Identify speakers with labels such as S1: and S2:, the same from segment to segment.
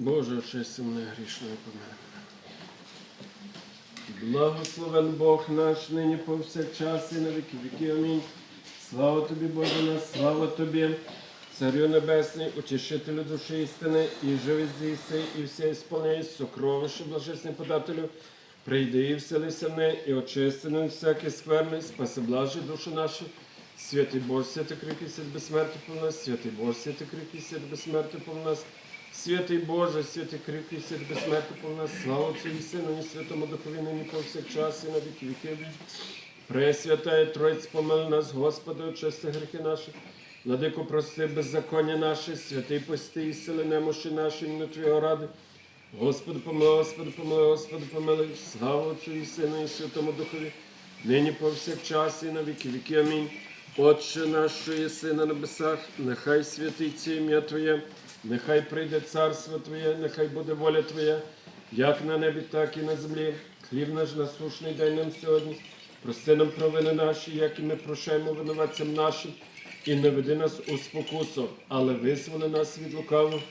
S1: Боже, очисти мене грішної помилки. Благословен Бог наш, нині повсякчас і на віки віки. Амінь. Слава тобі, Боже наш, слава тобі, Царю Небесний, утішителю душі істини, і живи здійси, і все ісполняй, сокровище блажесний подателю. Прийди і вселися неї, і очисти нам всяке скверне, спаси блажі душі наші. Святий Боже, святий кріпкий, свят безсмертя по нас, святий Боже, святий свят безсмертя по нас. Святий Боже, святий кріпкий, свят безсмертя по нас, слава Отцю Сину, і Святому Духові, нині повсякчас, і на віки віків. Пресвятая Тройць, помили нас, Господи, очисти гріхи наші. Владику, прости беззаконня наші, святий пости і сили немощі наші, на Твого ради. Господи, помилуй, Господи, помилуй, Господи, помилуй. Слава Отцю і Сину, і Святому Духові, нині повсякчас, і на віки віки. Амінь. Отче наш, що єси на небесах, нехай святиться ім'я Твоє, нехай прийде царство Твоє, нехай буде воля Твоя, як на небі, так і на землі. Хліб наш насушний дай нам сьогодні. Прости нам провини наші, як і ми прощаємо винуватцям нашим, і не веди нас у спокусу, але визволи нас від лукавого,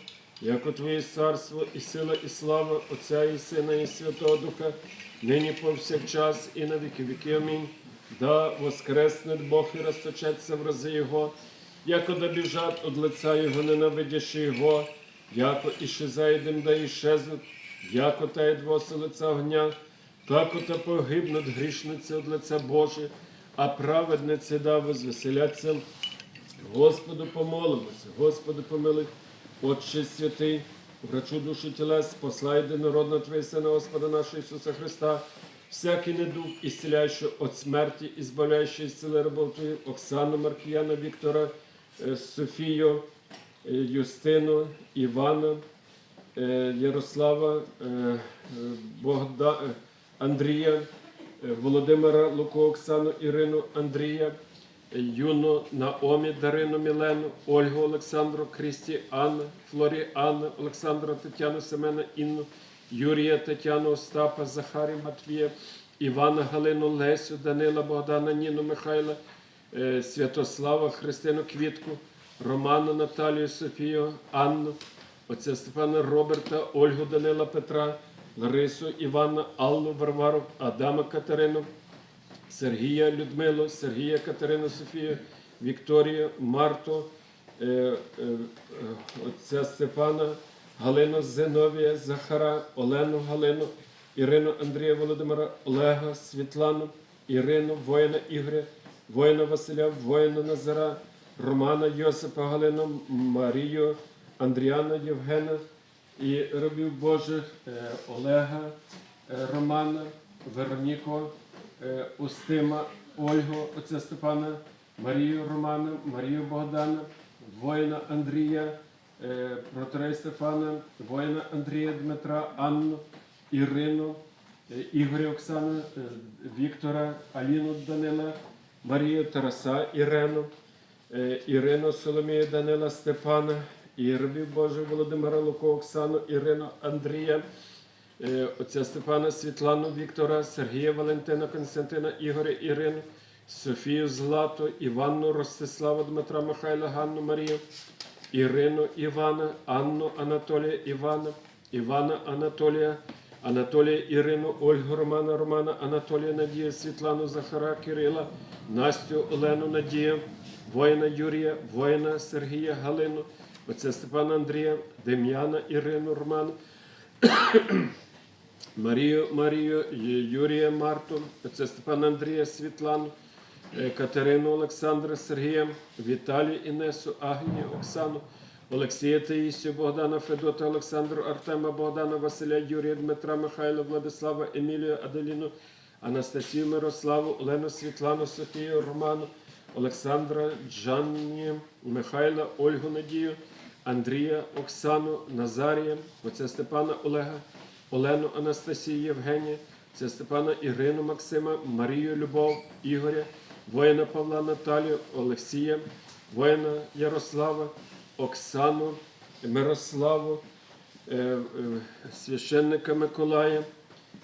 S1: як у Твоє царство, і сила, і слава Отця і Сина, і Святого Духа, нині повсякчас, і на віки віки. Амінь. Да воскресне Бог і розточеться в рази Його, яко да біжать од лиця Його, ненавидящи Його, яко іщезаєдем да іщезнуть, яко та едвоси лиця огня, тако та погибнуть грішниці од лиця Боже, а праведниці да возвеселяться. Господу помолимося, Господи помилуй, Отче святий, врачу душі тілес, послай єдинородного Твоє Сина Господа нашого Ісуса Христа, всякий недуг, ісціляючи від смерті, і збавляючи із рабов Твоїх, Оксану, Маркіяна, Віктора, Софію, е, Юстину, Івана, е, Ярослава, е, е, Богда, е, Андрія, е, Володимира, Луку, Оксану, Ірину, Андрія, Юну, Наомі, Дарину, Мілену, Ольгу, Олександру, Крісті, Анну, Флорі, Анну, Олександра, Тетяну, Семена, Інну, Юрія, Тетяну, Остапа, Захарі, Матвія, Івана, Галину, Лесю, Данила, Богдана, Ніну, Михайла, е, Святослава, Христину, Квітку, Роману, Наталію, Софію, Анну, отця Степана, Роберта, Ольгу, Данила, Петра, Ларису, Івана, Аллу, Варвару, Адама, Катерину, Сергія Людмилу, Сергія Катерину Софію, Вікторію, Марту, е, е, е, отця Степана, Галину Зиновія, Захара, Олену Галину, Ірину Андрія Володимира, Олега, Світлану, Ірину, воїна Ігоря, воїна Василя, воїна Назара, Романа Йосипа Галину, Марію, Андріана Євгена і рабів Божих е, Олега, е, Романа, Вероніку, е, Устима, Ольгу, отця Степана, Марію Романа, Марію Богдана, воїна Андрія, протарей Стефана, воїна Андрія Дмитра, Анну, Ірину, Ігоря Оксану, е, Віктора, Аліну Данила, Марію Тараса, Ірену, е, Ірину Соломію Данила Степана, і рабів Божих Володимира Луко, Оксану, Ірину Андрія, е, отця Степана, Світлану, Віктора, Сергія Валентина, Константина, Ігоря, Ірину, Софію Злату, Іванну, Ростислава, Дмитра, Михайла, Ганну, Марію, Ірину, Івана, Анну, Анатолія, Івана, Івана, Анатолія, Анатолія, Ірину, Ольгу, Романа, Романа, Анатолія, Надію, Світлану, Захара, Кирила, Настю, Олену, Надію, воїна Юрія, воїна Сергія, Галину, отця Степана Андрія, Дем'яна, Ірину, Роману, Марію, Марію, Юрія Марту, отця Степана Андрія, Світлану, е, Катерину Олександра, Сергія, Віталію Інесу, Агнію, Оксану, Олексія Таїсію, Богдана, Федота, Олександру, Артема, Богдана, Василя, Юрія, Дмитра, Михайла, Владислава, Емілію, Аделіну, Анастасію, Мирославу, Олену, Світлану, Софію, Роману, Олександра, Джанні, Михайла, Ольгу Надію, Андрія, Оксану, Назарія, отця Степана Олега, Олену Анастасію Євгенія, це Степана Ірину Максима, Марію Любов, Ігоря, воїна Павла Наталію, Олексія, воїна Ярослава, Оксану, Мирославу, е, е, священника Миколая,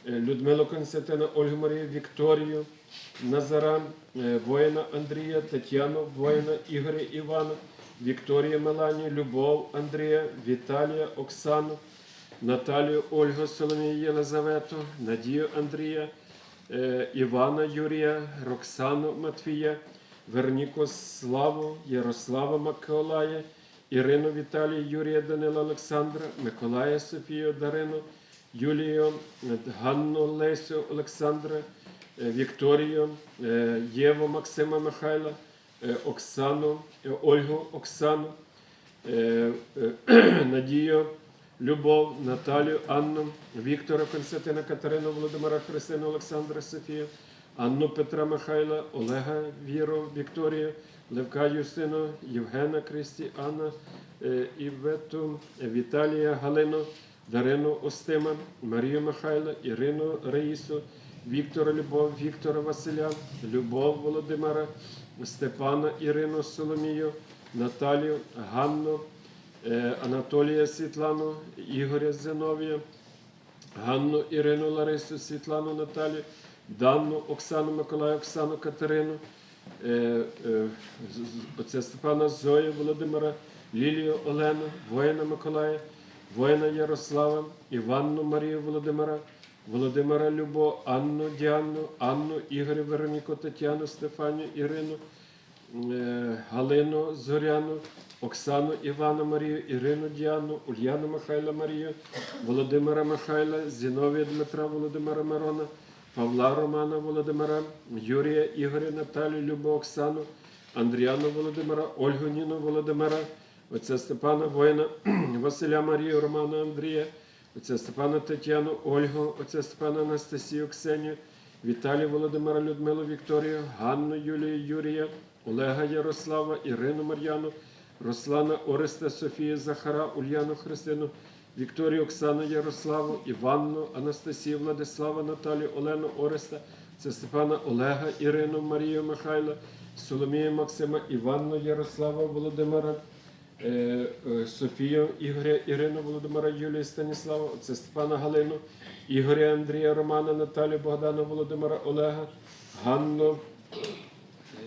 S1: е, Людмилу Константина, Ольгу Марію, Вікторію, Назара, воїна Андрія, Тетяну, воїна Ігоря Івана, Вікторія Меланію, Любов Андрія, Віталія, Оксану, Наталію Ольгу Соломію Єлизавету, Надію Андрія, Івана Юрія, Роксану Матвія, Верніку Славу, Ярослава Миколая, Ірину Віталію, Юрія Данила Олександра, Миколая Софію Дарину, Юлію, Ганну Лесю Олександра, е, Вікторію, е, Єву Максима Михайла, е, Оксану, Ольгу Оксану, Надію, Любов, Наталію, Анну, Віктора Константина, Катерину, Володимира Христину, Олександра Софію, Анну Петра Михайла, Олега Віру, Вікторію, Левка Юстину, Євгена Кристі, Анна, е, Івету, Віталія Галину, Дарину Остима, Марію Михайла, Ірину Раїсу, Віктора Любов, Віктора Василя, Любов Володимира, Степана Ірину Соломію, Наталію, Ганну, е, Анатолія Світлану, Ігоря Зиновія, Ганну Ірину Ларису, Світлану Наталію, Данну Оксану Миколаю, Оксану Катерину, е, е, оце Степана Зою Володимира, Лілію Олену, воїна Миколая, воїна Ярослава, Іванну Марію Володимира, Володимира Любо, Анну Діанну, Анну Ігоря Вероніку, Тетяну, Стефанію, Ірину, е, Галину Зоряну, Оксану Івана Марію, Ірину Діану, Ульяну Михайла Марію, Володимира Михайла, Зіновія Дмитра Володимира Мирона, Павла Романа Володимира, Юрія Ігоря Наталію, Любу Оксану, Андріану Володимира, Ольгу Ніну Володимира, отця Степана Воїна, Василя Марію, Романа Андрія, отця Степана Тетяну, Ольгу, отця Степана Анастасію, Ксенію, Віталія Володимира, Людмилу Вікторію, Ганну Юлію Юрія, Олега Ярослава, Ірину Мар'яну, Руслана Ореста, Софію Захара, Ульяну Христину, Вікторію Оксану Ярославу, Іванну, Анастасію, Владислава, Наталію, Олену Ореста, це Степана Олега, Ірину, Марію Михайла, Соломію Максима, Іванну Ярослава, Володимира, е, е, Софію Ігоря, Ірину Володимира, Юлію Станіслава, це Степана Галину, Ігоря Андрія Романа, Наталію Богдана Володимира Олега, Ганну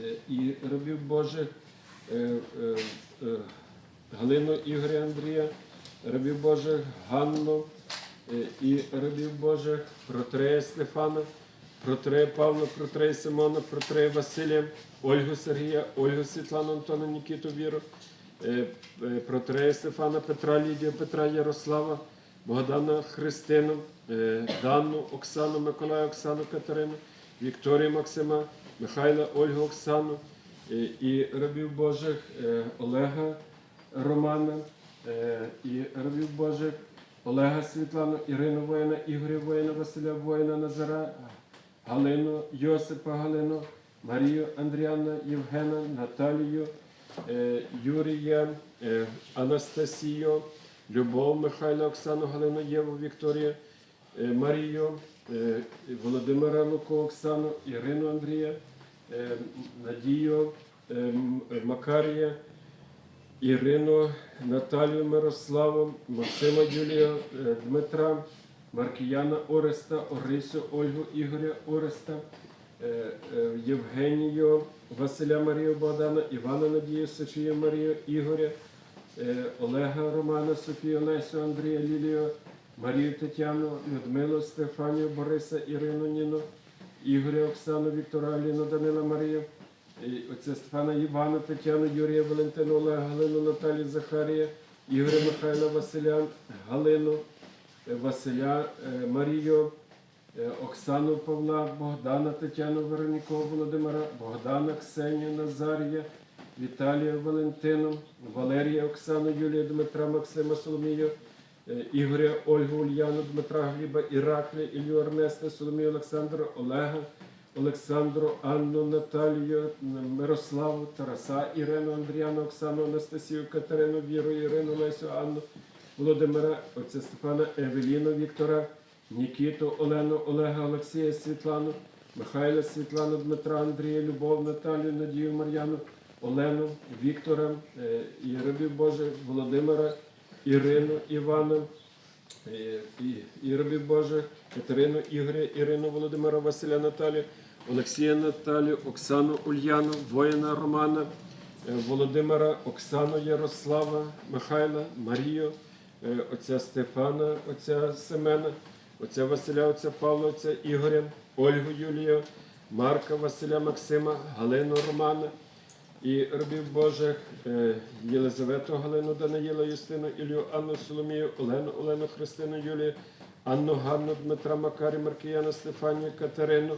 S1: е, і рабів Божих, Галину Ігоря Андрія, рабів Божих, Ганну е, і рабів Божих, Протрея Стефана, Протрея Павла, Протрея Симона, Протрея Василія, Ольгу Сергія, Ольгу Світлану Антона Нікіту Віру, е, е, Протрея Стефана, Петра Лідію, Петра Ярослава, Богдана Христину, Данну, Оксану, Миколая, Оксану Катерину, Вікторію Максима, Михайла, Ольгу Оксану і рабів Божих Олега Романа і рабів Божих Олега Світлану, Ірину Воїна, Ігоря Воїна, Василя Воїна, Назара, Галину, Йосипа Галину, Марію Андріана, Євгена, Наталію, е, Юрія, е, Анастасію, Любов Михайла, Оксану, Галину, Єву, Вікторію, е, Марію, е, Володимира Луку, Оксану, Ірину Андрія, е, Надію, е, Макарія, Ірину, Наталію Мирославу, Максима Юлія, е, Дмитра, Маркіяна Ореста, Орисю, Ольгу Ігоря Ореста, е, е, Євгенію, Василя Марію Богдана, Івана Надію, Софію Марію, Ігоря, Олега Романа, Софію Лесю, Андрія Лілію, Марію Тетяну, Людмилу, Стефанію, Бориса, Ірину Ніну, Ігоря Оксану, Віктора Аліну, Данила Марію, Отця Стефана Івана, Тетяну, Юрія, Валентину, Олега, Галину, Наталію, Захарія, Ігоря Михайла, Василя, Галину, е, Василя, е, Марію, е, Оксану Павла, Богдана, Тетяну, Вероніку, Володимира, Богдана, Ксенію, Назарія, Віталія, Валентину, Валерія, Оксану, Юлія, Дмитра, Максима, Соломію, Ігоря, Ольгу, Ульяну, Дмитра, Гліба, Іракля, Ілью Ернеста, Соломію, Олександра, Олега, Олександру, Анну, Наталію, Мирославу, Тараса, Ірину, Андріану, Оксану, Анастасію, Катерину, Віру, Ірину, Лесю, Анну, Володимира, отця Степана, Евеліну, Віктора, Нікіту, Олену, Олега, Олексія, Світлану, Михайла, Світлану, Дмитра, Андрія, Любов, Наталію, Надію, Мар'яну, Олену, Віктора, е, і рабів Божих, Володимира, Ірину, Івана, Е, і, і рабів Божих, Катерину Ігоря, Ірину Володимира, Василя Наталію, Олексія Наталію, Оксану Ульяну, воїна Романа, е, Володимира, Оксану Ярослава, Михайла, Марію, е, отця Стефана, отця Семена, отця Василя, отця Павла, отця Ігоря, Ольгу Юлію, Марка Василя Максима, Галину Романа і рабів Божих е, Єлизавету Галину Даниїла Юстину, Ілію Анну Соломію, Олену Олену Христину Юлію, Анну Ганну Дмитра Макарі, Маркіяна Стефанію, Катерину,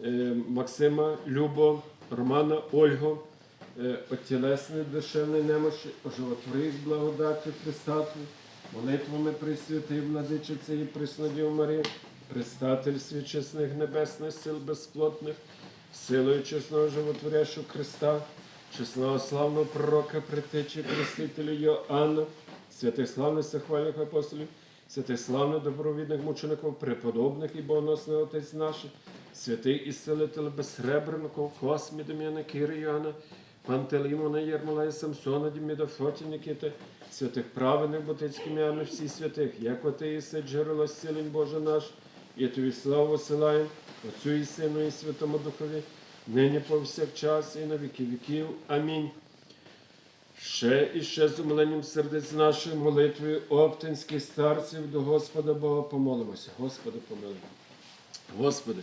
S1: Максима Любо, Романа Ольгу, е, от тілесної душевної немощі, оживотвори благодаттю Христату, молитвами Пресвятий Владичиці і Преснодів Марії, предстатель свічесних небесних сил безплотних, силою чесного животворящого Христа, чесного славного пророка, притечі Хрестителя Йоанна, святих славних сахвальних апостолів, святих славних добровідних мучеників, преподобних і богоносних отець наших, святих ісцелитель безсребреників, Космі, Дем'яна, Кири, Йоанна, Пантелеймона, Єрмолая, Самсона, Діміда, Фоті, Нікіти, святих праведних ботицьких ім'ями всіх святих, як оти ісе джерело зцілень Боже наш, і тобі славу посилаємо, Отцю і Сину, і Святому Духові, нині повсякчас і на віки віків. Амінь. Ще і ще з умиленням сердець нашої молитвою оптинських старців до Господа Бога помолимося. Господи, помилуй. Господи,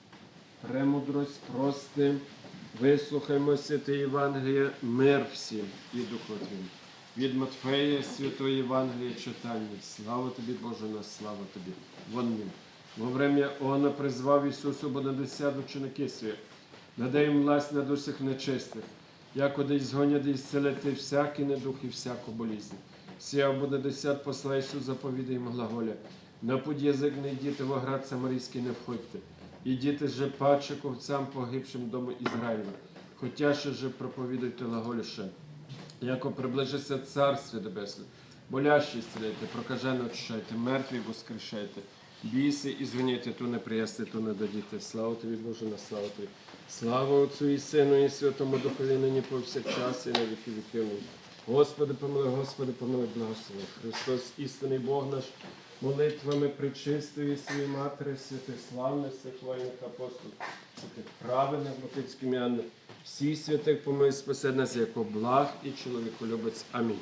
S1: Премудрость прости, вислухаймо святе Євангеліє, мир всім і духотвім. Від Матфея Святої Євангелія читання. Слава тобі, Боже наш, слава тобі. Вон він. Во врем'я Она призвав Ісусу Бонадесят ученики свої, надай їм власть над усіх нечистих, як одесь згонять і зцелити всякий недух і всяку болізнь. Сіяв Бонадесят посла Ісус заповідає їм глаголя. На путь язик не йдіте в оград Самарійський не входьте. Ідіте же паче ковцям погибшим дому Ізраїля, хотя ще же проповідуйте глаголіше. Яко приближиться Царствие Небесне, болящі зціляйте, прокажено очищайте, мертві воскрешайте, біси і згоніте, ту не приясти, ту не дадіте. Слава тобі, Боже, на славу тобі. Слава Отцю і Сину, і Святому Духові, нині повсякчас, і на віки віків. Господи, помилуй, Господи, помилуй, благослови. Христос, істинний Бог наш, молитвами причистої своєї Матері, святих славних, свяхвальних апостолів, святих праведних, ботицьких м'ян, всіх святих помилуй, спасе нас, як благ і чоловіколюбець. Амінь.